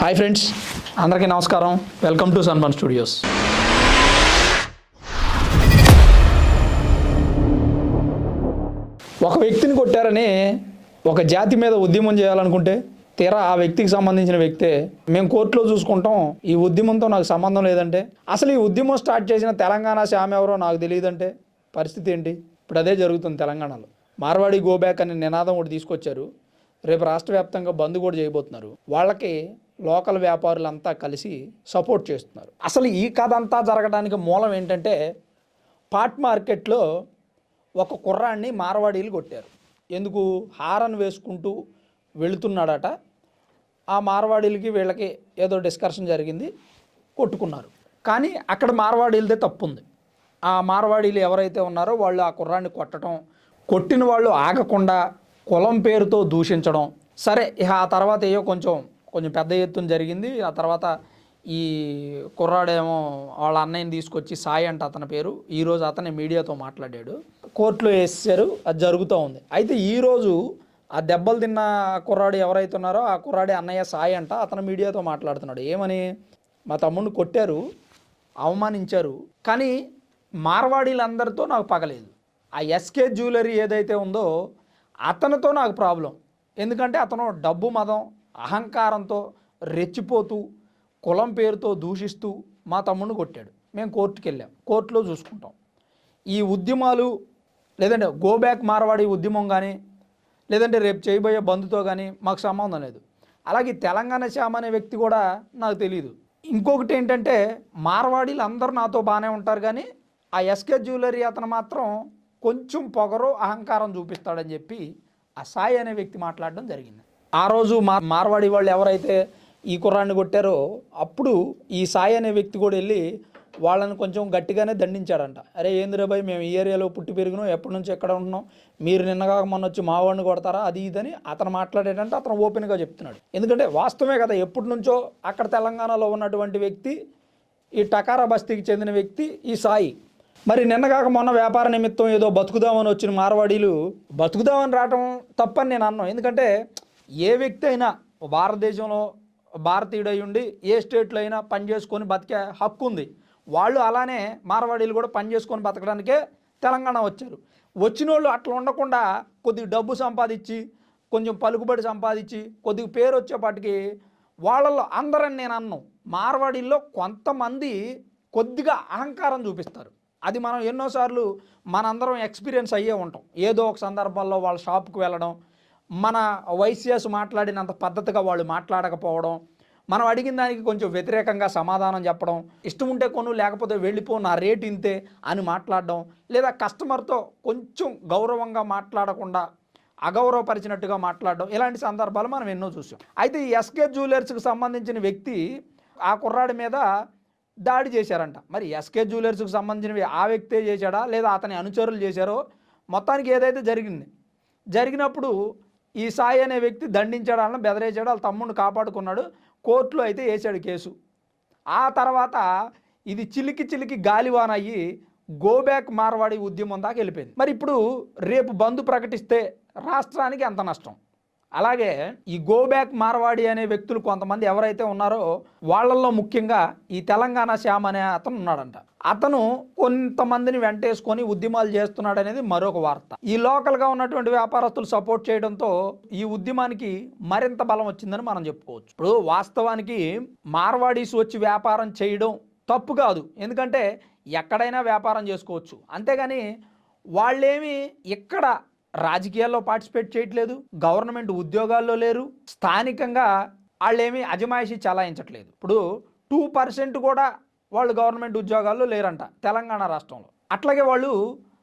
Hi friends అందరికీ నమస్కారం. Welcome to సన్మన్ studios ఒక వ్యక్తిని కొట్టారని ఒక జాతి మీద ఉద్యమం చేయాలనుకుంటే తీరా ఆ వ్యక్తికి సంబంధించిన వ్యక్తే. మేము కోర్టులో చూసుకుంటాం. ఈ ఉద్యమంతో నాకు సంబంధం లేదంటే. అసలు ఈ ఉద్యమం స్టార్ట్ చేసిన తెలంగాణ శ్యామ ఎవరో నాకు తెలియదంటే. పరిస్థితి ఏంటి? ఇప్పుడు అదే జరుగుతుంది తెలంగాణలో. మార్వాడి గోబ్యాక్ అనే నినాదం ఒకటి తీసుకొచ్చారు. రేపు రాష్ట్ర వ్యాప్తంగా బంద్ కూడా చేయబోతున్నారు. వాళ్ళకి లోకల్ వ్యాపారులంతా కలిసి సపోర్ట్ చేస్తున్నారు. అసలు ఈ కథ అంతా జరగడానికి మూలం ఏంటంటే పాట్ మార్కెట్లో ఒక కుర్రాన్ని మార్వాడీలు కొట్టారు. ఎందుకు? హారన్ వేసుకుంటూ వెళుతున్నాడట. ఆ మార్వాడీలకి వీళ్ళకి ఏదో డిస్కషన్ జరిగింది కొట్టుకున్నారు. కానీ అక్కడ మార్వాడీలదే తప్పు ఉంది ఆ మార్వాడీలు ఎవరైతే ఉన్నారో వాళ్ళు ఆ కుర్రాన్ని కొట్టడం కొట్టిన వాళ్ళు ఆగకుండా కులం పేరుతో దూషించడం. సరే ఇక ఆ తర్వాత ఏయో కొంచెం కొంచెం పెద్ద ఎత్తున జరిగింది. ఆ తర్వాత ఈ కుర్రాడేమో వాళ్ళ అన్నయ్యని తీసుకొచ్చి సాయి అంట అతని పేరు. ఈరోజు అతనే మీడియాతో మాట్లాడాడు. కోర్టులో వేసారు అది జరుగుతూ ఉంది. అయితే ఈరోజు ఆ దెబ్బలు తిన్న కుర్రాడు ఎవరైతే ఉన్నారో ఆ కుర్రాడి అన్నయ్య సాయి అంట అతను మీడియాతో మాట్లాడుతున్నాడు. ఏమని? మా తమ్ముడిని కొట్టారు. అవమానించారు. కానీ మార్వాడీలందరితో నాకు పగలేదు. ఆ ఎస్కే జ్యువెలరీ ఏదైతే ఉందో అతనితో నాకు ప్రాబ్లం. ఎందుకంటే అతను డబ్బు మదం అహంకారంతో రెచ్చిపోతూ కులం పేరుతో దూషిస్తూ మా తమ్ముడిని కొట్టాడు. మేము కోర్టుకి వెళ్ళాం కోర్టులో చూసుకుంటాం. ఈ ఉద్యమాలు లేదంటే గోబ్యాక్ మార్వాడి ఉద్యమం కానీ లేదంటే రేపు చేయబోయే బంధుతో కానీ మాకు సంబంధం లేదు. అలాగే తెలంగాణ శ్యామ అనే వ్యక్తి కూడా నాకు తెలియదు ఇంకొకటి ఏంటంటే మార్వాడీలు అందరూ నాతో బాగానే ఉంటారు కానీ ఆ ఎస్కే జ్యువెలరీ అతను మాత్రం కొంచెం పొగరు అహంకారం చూపిస్తాడని చెప్పి ఆ సాయి అనే వ్యక్తి మాట్లాడడం జరిగింది. ఆ రోజు మా మార్వాడి వాళ్ళు ఎవరైతే ఈ కుర్రాన్ని కొట్టారో అప్పుడు ఈ సాయి అనే వ్యక్తి కూడా వెళ్ళి వాళ్ళని కొంచెం గట్టిగానే దండించాడంట. అరే ఏందిరా భయ్ మేము ఈ ఏరియాలో పుట్టి పెరిగినాం ఎప్పటి నుంచి ఎక్కడ ఉంటున్నాం? మీరు నిన్నగా మొన్న వచ్చి మా వాడిని కొడతారా? అది ఇదని అతను మాట్లాడేటంటే అతను ఓపెన్గా చెప్తున్నాడు. ఎందుకంటే వాస్తవమే కదా ఎప్పటి నుంచో అక్కడ తెలంగాణలో ఉన్నటువంటి వ్యక్తి ఈ టకారా బస్తీకి చెందిన వ్యక్తి ఈ సాయి. మరి నిన్నగాక మొన్న వ్యాపార నిమిత్తం ఏదో బతుకుదామని వచ్చిన మార్వాడీలు బతుకుదామని రావటం తప్పని నేను అన్నాను. ఎందుకంటే ఏ వ్యక్తి అయినా భారతదేశంలో భారతీయుడై ఉండి ఏ స్టేట్లో అయినా పని చేసుకొని బతికే హక్కు ఉంది. వాళ్ళు అలానే మార్వాడీలు కూడా పని చేసుకొని బతకడానికే తెలంగాణ వచ్చారు. వచ్చిన వాళ్ళు అట్లా ఉండకుండా కొద్దిగా డబ్బు సంపాదించి కొంచెం పలుకుబడి సంపాదించి కొద్దిగా పేరు వచ్చేపాటికి వాళ్ళల్లో అందరని నేను అన్నాను మార్వాడీల్లో కొంతమంది కొద్దిగా అహంకారం చూపిస్తారు. అది మనం ఎన్నోసార్లు మనందరం ఎక్స్పీరియన్స్ అయ్యే ఉంటాం. ఏదో ఒక సందర్భాల్లో వాళ్ళ షాప్కి వెళ్ళడం మన వైసీఎస్ మాట్లాడినంత పద్ధతిగా వాళ్ళు మాట్లాడకపోవడం మనం అడిగిన దానికి కొంచెం వ్యతిరేకంగా సమాధానం చెప్పడం ఇష్టం ఉంటే కొను లేకపోతే వెళ్ళిపో నా రేట్ ఇంతే అని మాట్లాడడం లేదా కస్టమర్తో కొంచెం గౌరవంగా మాట్లాడకుండా అగౌరవపరిచినట్టుగా మాట్లాడడం ఇలాంటి సందర్భాలు మనం ఎన్నో చూసాం. అయితే ఈ ఎస్కే జ్యువెలర్స్కి సంబంధించిన వ్యక్తి ఆ కుర్రాడి మీద దాడి చేశారంట. మరి ఎస్కే జ్యువెలర్స్కి సంబంధించినవి ఆ వ్యక్తే చేశాడా లేదా అతని అనుచరులు చేశారో మొత్తానికి ఏదైతే జరిగింది జరిగినప్పుడు ఈ సాయి అనే వ్యక్తి దండించాడు వాళ్ళని బెదరేసాడు వాళ్ళ తమ్ముడిని కాపాడుకున్నాడు కోర్టులో అయితే వేసాడు కేసు. ఆ తర్వాత ఇది చిలికి చిలికి గాలివాన్ అయ్యి గోబ్యాక్ మార్వాడి ఉద్యమం దాకా వెళ్ళిపోయింది. మరి ఇప్పుడు రేపు బంద్ ప్రకటిస్తే రాష్ట్రానికి ఎంత నష్టం? అలాగే ఈ గోబ్యాక్ మార్వాడి అనే వ్యక్తులు కొంతమంది ఎవరైతే ఉన్నారో వాళ్ళల్లో ముఖ్యంగా ఈ తెలంగాణ శ్యామ్ అనే అతను ఉన్నాడంట. అతను కొంతమందిని వెంటేసుకొని ఉద్యమాలు చేస్తున్నాడు అనేది మరొక వార్త. ఈ లోకల్గా ఉన్నటువంటి వ్యాపారస్తులు సపోర్ట్ చేయడంతో ఈ ఉద్యమానికి మరింత బలం వచ్చిందని మనం చెప్పుకోవచ్చు. ఇప్పుడు వాస్తవానికి మార్వాడీస్ వచ్చి వ్యాపారం చేయడం తప్పు కాదు. ఎందుకంటే ఎక్కడైనా వ్యాపారం చేసుకోవచ్చు. అంతేగాని వాళ్ళేమి ఇక్కడ రాజకీయాల్లో పార్టిసిపేట్ చేయట్లేదు గవర్నమెంట్ ఉద్యోగాల్లో లేరు స్థానికంగా వాళ్ళేమి అజమాయిషి చలాయించట్లేదు. ఇప్పుడు టూ పర్సెంట్ కూడా వాళ్ళు గవర్నమెంట్ ఉద్యోగాల్లో లేరంట తెలంగాణ రాష్ట్రంలో. అట్లాగే వాళ్ళు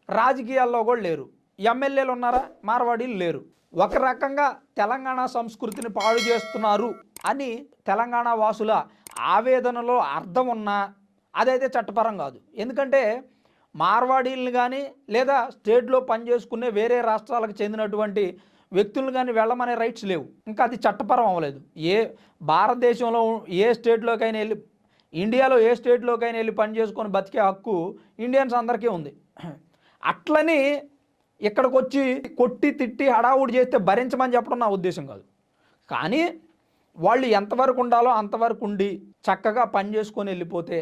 రాజకీయాల్లో కూడా లేరు. ఎమ్మెల్యేలు ఉన్నారా? మార్వాడీలు లేరు. ఒక రకంగా తెలంగాణ సంస్కృతిని పాడు చేస్తున్నారు అని తెలంగాణ వాసుల ఆవేదనలో అర్థం ఉన్నా అదైతే చట్టపరం కాదు. ఎందుకంటే మార్వాడీలను కానీ లేదా స్టేట్లో పనిచేసుకునే వేరే రాష్ట్రాలకు చెందినటువంటి వ్యక్తులను కానీ వెళ్ళమనే రైట్స్ లేవు. ఇంకా అది చట్టపరం అవ్వలేదు. ఏ భారతదేశంలో ఏ స్టేట్లోకైనా వెళ్ళి ఇండియాలో ఏ స్టేట్లోకైనా వెళ్ళి పని చేసుకొని బతికే హక్కు ఇండియన్స్ అందరికీ ఉంది. అట్లని ఇక్కడికి వచ్చి కొట్టి తిట్టి హడావుడి చేస్తే భరించమని చెప్పడం నా ఉద్దేశం కాదు. కానీ వాళ్ళు ఎంతవరకు ఉండాలో అంతవరకు ఉండి చక్కగా పని చేసుకొని వెళ్ళిపోతే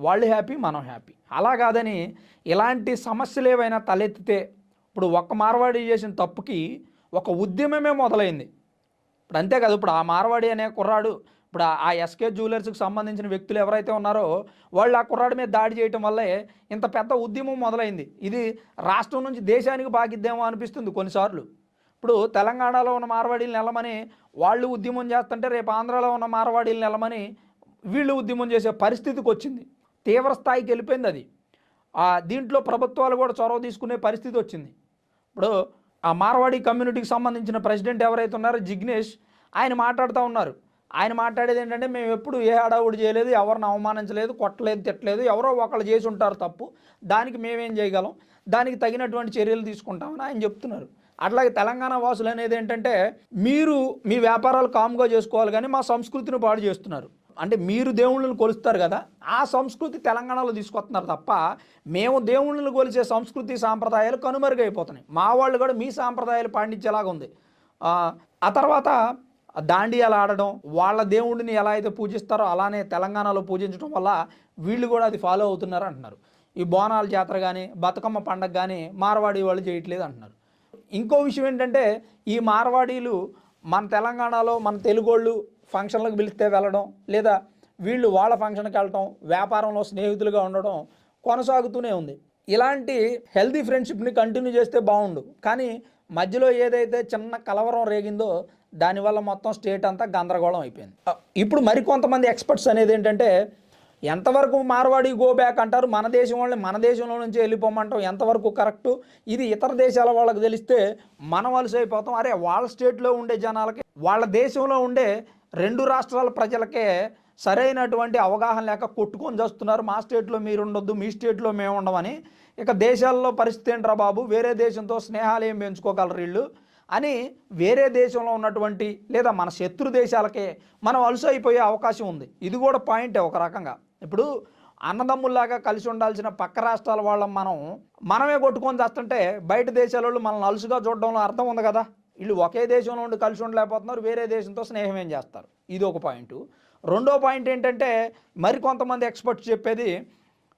వాళ్ళు హ్యాపీ మనం హ్యాపీ. అలా కాదని ఇలాంటి సమస్యలు ఏవైనా తలెత్తితే ఇప్పుడు ఒక్క మార్వాడి చేసిన తప్పుకి ఒక ఉద్యమమే మొదలైంది. ఇప్పుడు అంతే కదా ఇప్పుడు ఆ మార్వాడి అనే కుర్రాడు ఇప్పుడు ఆ- ఎస్కే జ్యువెలర్స్కి సంబంధించిన వ్యక్తులు ఎవరైతే ఉన్నారో వాళ్ళు ఆ కుర్రాడి మీద దాడి చేయటం వల్లే ఇంత పెద్ద ఉద్యమం మొదలైంది. ఇది రాష్ట్రం నుంచి దేశానికి బాగిద్దేమో అనిపిస్తుంది కొన్నిసార్లు. ఇప్పుడు తెలంగాణలో ఉన్న మార్వాడీలు నెలమని వాళ్ళు ఉద్యమం చేస్తుంటే రేపు ఆంధ్రాలో ఉన్న మార్వాడీలు నెలమని వీళ్ళు ఉద్యమం చేసే పరిస్థితికి వచ్చింది. తీవ్రస్థాయికి వెళ్ళిపోయింది అది. దీంట్లో ప్రభుత్వాలు కూడా చొరవ తీసుకునే పరిస్థితి వచ్చింది. ఇప్పుడు ఆ మార్వాడి కమ్యూనిటీకి సంబంధించిన ప్రెసిడెంట్ ఎవరైతే ఉన్నారో జిగ్నేష్ ఆయన మాట్లాడుతూ ఉన్నారు. ఆయన మాట్లాడేది ఏంటంటే మేము ఎప్పుడు ఏ హడావుడి చేయలేదు ఎవరిని అవమానించలేదు కొట్టలేదు తిట్టలేదు ఎవరో ఒకళ్ళు చేసి ఉంటారు తప్పు. దానికి మేమేం చేయగలం? దానికి తగినటువంటి చర్యలు తీసుకుంటామని ఆయన చెప్తున్నారు. అట్లాగే తెలంగాణ వాసులు అనేది ఏంటంటే మీరు మీ వ్యాపారాలు కామ్గా చేసుకోవాలి కానీ మా సంస్కృతిని పాడు చేస్తున్నారు. అంటే మీరు దేవుళ్ళని కొలుస్తారు కదా ఆ సంస్కృతి తెలంగాణలో తీసుకొస్తున్నారు తప్ప మేము దేవుళ్ళని కొలిచే సంస్కృతి సాంప్రదాయాలు కనుమరుగైపోతున్నాయి. మా వాళ్ళు కూడా మీ సాంప్రదాయాలు పాండించేలాగా ఉంది. ఆ, ఆ తర్వాత దాండియాలు ఆడడం వాళ్ళ దేవుడిని ఎలా అయితే పూజిస్తారో అలానే తెలంగాణలో పూజించడం వల్ల వీళ్ళు కూడా అది ఫాలో అవుతున్నారు అంటున్నారు. ఈ బోనాల జాతర కానీ బతుకమ్మ పండగ కానీ మార్వాడి వాళ్ళు చేయట్లేదు అంటున్నారు. ఇంకో విషయం ఏంటంటే ఈ మార్వాడీలు మన తెలంగాణలో మన తెలుగోళ్ళు ఫంక్షన్లకు పిలిస్తే వెళ్ళడం లేదా వీళ్ళు వాళ్ళ ఫంక్షన్కి వెళ్ళడం వ్యాపారంలో స్నేహితులుగా ఉండడం కొనసాగుతూనే ఉంది. ఇలాంటి హెల్తీ ఫ్రెండ్షిప్ని కంటిన్యూ చేస్తే బాగుండు. కానీ మధ్యలో ఏదైతే చిన్న కలవరం రేగిందో దానివల్ల మొత్తం స్టేట్ అంతా గందరగోళం అయిపోయింది. ఇప్పుడు మరికొంతమంది ఎక్స్పర్ట్స్ అనేది ఏంటంటే ఎంతవరకు మార్వాడి గో బ్యాక్ అంటారు. మన దేశం వాళ్ళని మన దేశంలో నుంచి వెళ్ళిపోమంటాం. ఎంతవరకు కరెక్టు? ఇది ఇతర దేశాల వాళ్ళకి తెలిస్తే మనం వలస అయిపోతాం అరే వాళ్ళ స్టేట్లో ఉండే జనాలకి వాళ్ళ దేశంలో ఉండే రెండు రాష్ట్రాల ప్రజలకే సరైనటువంటి అవగాహన లేక కొట్టుకొని చేస్తున్నారు. మా స్టేట్లో మీరు ఉండొద్దు మీ స్టేట్లో మేము ఉండమని ఇక దేశాల్లో పరిస్థితి ఏంట్రా బాబు? వేరే దేశంతో స్నేహాలు ఏం పెంచుకోగలరు వీళ్ళు అని వేరే దేశంలో ఉన్నటువంటి లేదా మన శత్రు దేశాలకే మనం అలసు అయిపోయే అవకాశం ఉంది. ఇది కూడా పాయింటే ఒక రకంగా. ఇప్పుడు అన్నదమ్ముల్లాగా కలిసి ఉండాల్సిన పక్క రాష్ట్రాల వాళ్ళం మనం మనమే కొట్టుకొని చేస్తుంటే బయట దేశాల వాళ్ళు మనల్ని అలుసుగా చూడడంలో అర్థం ఉంది కదా. వీళ్ళు ఒకే దేశంలో ఉండి కలిసి ఉండలేకపోతున్నారు వేరే దేశంతో స్నేహం ఏం చేస్తారు? ఇది ఒక పాయింట్. రెండో పాయింట్ ఏంటంటే మరికొంతమంది ఎక్స్పర్ట్స్ చెప్పేది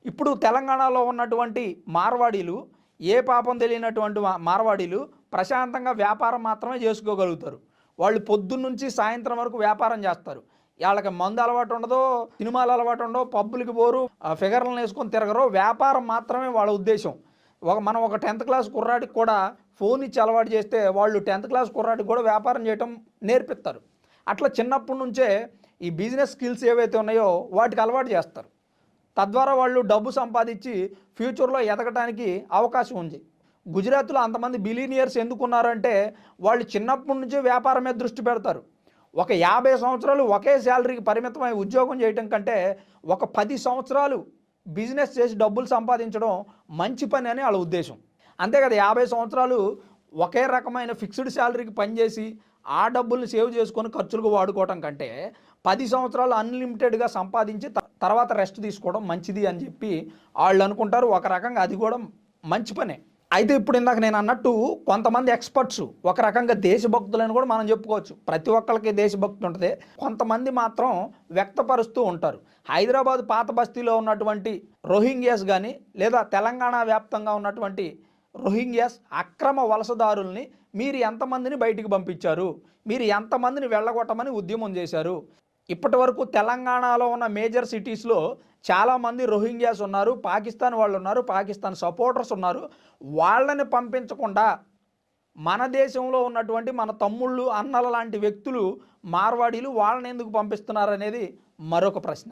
ఇప్పుడు తెలంగాణలో ఉన్నటువంటి మార్వాడీలు ఏ పాపం తెలియనటువంటి మార్వాడీలు ప్రశాంతంగా వ్యాపారం మాత్రమే చేసుకోగలుగుతారు. వాళ్ళు పొద్దున్నుంచి సాయంత్రం వరకు వ్యాపారం చేస్తారు. వాళ్ళకి మందు అలవాటు ఉండదో సినిమాలు అలవాటు ఉండవు పబ్బులకి పోరు ఆ ఫిగర్లను వేసుకొని తిరగరు వ్యాపారం మాత్రమే వాళ్ళ ఉద్దేశం. ఒక మనం ఒక టెన్త్ క్లాస్ కుర్రాడికి కూడా ఫోన్ ఇచ్చి అలవాటు చేస్తే వాళ్ళు టెన్త్ క్లాస్ కుర్రాడికి కూడా వ్యాపారం చేయటం నేర్పిస్తారు. అట్లా చిన్నప్పటి నుంచే ఈ బిజినెస్ స్కిల్స్ ఏవైతే ఉన్నాయో వాటికి అలవాటు చేస్తారు. తద్వారా వాళ్ళు డబ్బు సంపాదించి ఫ్యూచర్లో ఎదగటానికి అవకాశం ఉంది. గుజరాత్లో అంతమంది బిలీనియర్స్ ఎందుకున్నారంటే వాళ్ళు చిన్నప్పటి నుంచి వ్యాపారం మీద దృష్టి పెడతారు. ఒక యాభై సంవత్సరాలు ఒకే శాలరీకి పరిమితమై ఉద్యోగం చేయటం కంటే ఒక పది సంవత్సరాలు బిజినెస్ చేసి డబ్బులు సంపాదించడం మంచి పని అని వాళ్ళ ఉద్దేశం. అంతే కదా యాభై సంవత్సరాలు ఒకే రకమైన ఫిక్స్డ్ శాలరీకి పనిచేసి ఆ డబ్బుల్ని సేవ్ చేసుకొని ఖర్చులకు వాడుకోవటం కంటే పది సంవత్సరాలు అన్లిమిటెడ్గా సంపాదించి త- తర్వాత రెస్ట్ తీసుకోవడం మంచిది అని చెప్పి వాళ్ళు అనుకుంటారు. ఒక రకంగా అది కూడా మంచి పనే. అయితే ఇప్పుడు ఇందాక నేను అన్నట్టు కొంతమంది ఎక్స్పర్ట్స్ ఒక రకంగా దేశభక్తులని కూడా మనం చెప్పుకోవచ్చు. ప్రతి ఒక్కరికి దేశభక్తి ఉంటుంది. కొంతమంది మాత్రం వ్యక్తపరుస్తూ ఉంటారు. హైదరాబాద్ పాత బస్తీలో ఉన్నటువంటి రోహింగ్యాస్ కానీ లేదా తెలంగాణ వ్యాప్తంగా ఉన్నటువంటి రోహింగ్యాస్ అక్రమ వలసదారుల్ని మీరు ఎంతమందిని బయటికి పంపించారు? మీరు ఎంతమందిని వెళ్ళగొట్టమని ఉద్యమం చేశారు? ఇప్పటి వరకు తెలంగాణలో ఉన్న మేజర్ సిటీస్లో చాలామంది రోహింగ్యాస్ ఉన్నారు పాకిస్తాన్ వాళ్ళు ఉన్నారు పాకిస్తాన్ సపోర్టర్స్ ఉన్నారు. వాళ్ళని పంపించకుండా మన దేశంలో ఉన్నటువంటి మన తమ్ముళ్ళు అన్నల లాంటి వ్యక్తులు మార్వాడీలు వాళ్ళని ఎందుకు పంపిస్తున్నారు అనేది మరొక ప్రశ్న.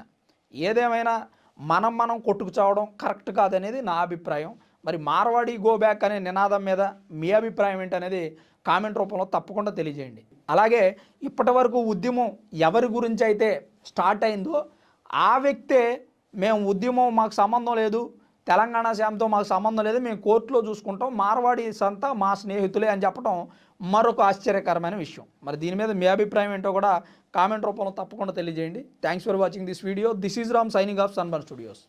ఏదేమైనా మనం మనం కొట్టుకు చావడం కరెక్ట్ కాదనేది నా అభిప్రాయం. మరి మార్వాడి గో బ్యాక్ అనే నినాదం మీద మీ అభిప్రాయం ఏంటనేది కామెంట్ రూపంలో తప్పకుండా తెలియజేయండి. అలాగే ఇప్పటి వరకు ఉద్యమం ఎవరి గురించి అయితే స్టార్ట్ అయిందో ఆ వ్యక్తే మేము ఉద్యమం మాకు సంబంధం లేదు తెలంగాణ శాంతో మాకు సంబంధం లేదు మేము కోర్టులో చూసుకుంటాం మార్వాడి సంతా మా స్నేహితులే అని చెప్పడం మరొక ఆశ్చర్యకరమైన విషయం. మరి దీని మీద మీ అభిప్రాయం ఏంటో కూడా కామెంట్ రూపంలో తప్పకుండా తెలియజేయండి. Thanks for watching this video this is Ram signing off Sunburn studios